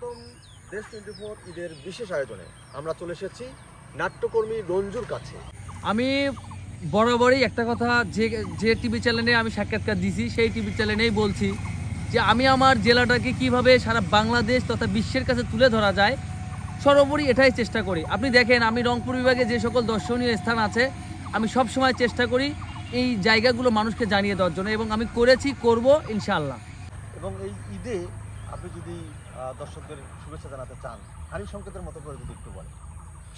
স্বাগতম দেশ twenty four ঈদের বিশেষ আয়োজনে আমরা চলে এসেছি নাট্যকর্মী রঞ্জুর কাছে। আমি বরাবরই একটা কথা যে যে টিভি চ্যানেলে আমি সাক্ষাৎকার দিছি সেই টিভি চ্যানেলেই বলছি যে আমি আমার জেলাটাকে কীভাবে সারা বাংলাদেশ তথা বিশ্বের কাছে তুলে ধরা যায় সর্বোপরি এটাই চেষ্টা করি। আপনি দেখেন আমি রংপুর বিভাগে যে সকল দর্শনীয় স্থান আছে আমি সব সময় চেষ্টা করি এই জায়গাগুলো মানুষকে জানিয়ে দেওয়ার জন্য এবং আমি করেছি করব ইনশাআল্লাহ। এবং এই ঈদে আপনি যদি দর্শকদের শুভেচ্ছা জানাতে চান হারি সংকেতের মতো করে যদি একটু বলেন।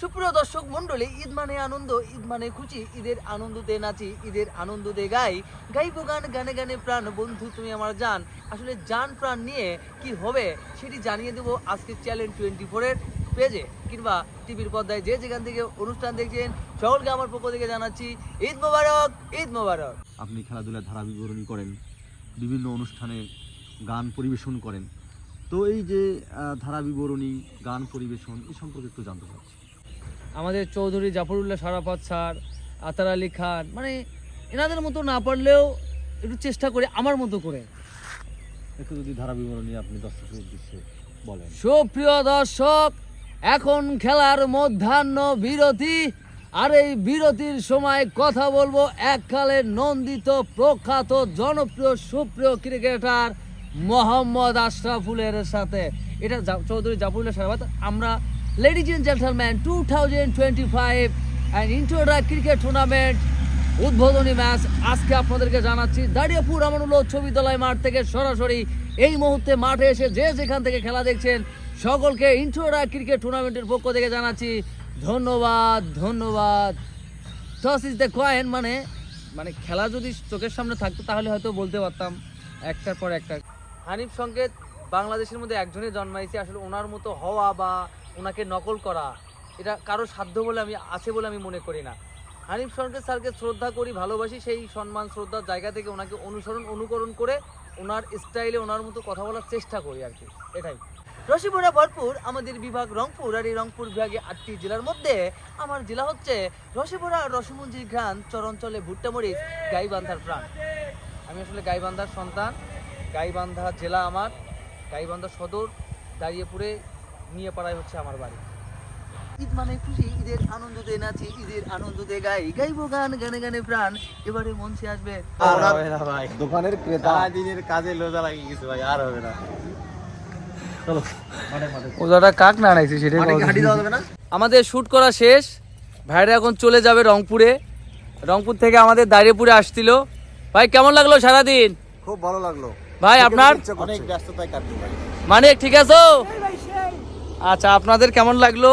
সুপ্রিয় দর্শক মন্ডলী ঈদ মানে আনন্দ ঈদ মানে খুশি ঈদের আনন্দতে নাচি ঈদের আনন্দতে গাই। গাইবো গান গানে গানে প্রাণ বন্ধু তুমি আমার জান। আসলে জান প্রাণ নিয়ে কি হবে সেটি জানিয়ে দেবো আজকে চ্যালেঞ্জ টোয়েন্টি ফোরের পেজে কিংবা টিভির পর্দায় যে যেখান থেকে অনুষ্ঠান দেখছেন সকলকে আমার পক্ষ থেকে জানাচ্ছি ঈদ মোবারক ঈদ মোবারক। আপনি খেলাধুলার ধারা বিবরণী করেন বিভিন্ন অনুষ্ঠানে গান পরিবেশন করেন তো এই যে ধারা বিবরণী গান পরিবেশন এই সম্পর্কে একটু জানতে চাচ্ছি। আমাদের চৌধুরী জাফরুল্লাহ সারাফাত স্যার আতার আলী খান মানে এনাদের মতো না পারলেও একটু চেষ্টা করে আমার মতো করে। একটু যদি ধারা বিবরণী আপনি দর্শকের উদ্দেশ্যে বলেন। সুপ্রিয় দর্শক এখন খেলার মধ্যাহ্ন বিরতি আর এই বিরতির সময় কথা বলব এককালের নন্দিত প্রখ্যাত জনপ্রিয় সুপ্রিয় ক্রিকেটার মোহাম্মদ আশরাফুলের সাথে। এটা চৌধুরী জাফরুল্লাহ সারাবাত আমরা ladies and gentleman two thousand twenty five and ইন্টোডা cricket tournament উদ্বোধনী ম্যাচ আজকে আপনাদেরকে জানাচ্ছি। দাঁড়িয়েপুর আমানুল্লাহ উচ্চ বিদ্যালয় মাঠ থেকে সরাসরি এই মুহূর্তে মাঠে এসে যে যেখান থেকে খেলা দেখছেন, সকলকে ইন্টোরা ক্রিকেট টুর্নামেন্টের পক্ষ থেকে জানাচ্ছি। ধন্যবাদ ধন্যবাদ। টস ইজ দ্য কয়েন মানে মানে খেলা যদি চোখের সামনে থাকতো, তাহলে হয়তো বলতে পারতাম, একটার পর একটা। হানিফ সংকেত বাংলাদেশের মধ্যে একজনই জন্মাইছে, আসলে ওনার মতো হওয়া বা ওনাকে নকল করা, এটা কারও সাধ্য বলে আমি, আছে বলে আমি মনে করি না। হানিফ সংকেত স্যারকে শ্রদ্ধা করি, ভালোবাসি, সেই সম্মান শ্রদ্ধার জায়গা থেকে ওনাকে অনুসরণ, অনুকরণ করে ওনার স্টাইলে ওনার মতো কথা বলার চেষ্টা করি আর কি, এটাই। রসিপুরা ভরপুর, আমাদের বিভাগ রংপুর, আর এই রংপুর বিভাগে আটটি জেলার মধ্যে আমার জেলা হচ্ছে রসিপুরা রসমঞ্জির ঘ্রাণ চরঞ্চলে ভুট্টামরিচ, গাইবান্ধার প্রাণ। আমি আসলে গাইবান্ধার সন্তান গাইবান্ধা জেলা আমার গাইবান্ধা সদর দাঁড়িয়েপুরে নিয়ে পাড়ায় হচ্ছে আমার বাড়ি। ঈদ মানে খুশি ঈদের আনন্দতে নাচি ঈদের আনন্দতে গাই। গাইবো গান গানে গানে প্রাণ এবারে মঞ্চে আসবে। আর হবে না ভাই। দোকানের ক্রেতা। দিনের কাজে লোজা লাগিয়ে গেছে ভাই আর হবে না। ওজাটা কাক না মানে না? আমাদের শুট করা শেষ। ভাইরা এখন চলে যাবে রংপুরে। রংপুর থেকে আমাদের দাঁড়িয়েপুরে আসছিল। ভাই কেমন লাগল সারাদিন? খুব ভালো লাগল। ভাই আপনার অনেক ব্যস্ততায় মানে ঠিক আছে? আচ্ছা আপনাদের কেমন লাগল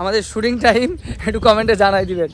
আমাদের শুটিং টাইম একটু কমেন্টে জানাই দিবেন।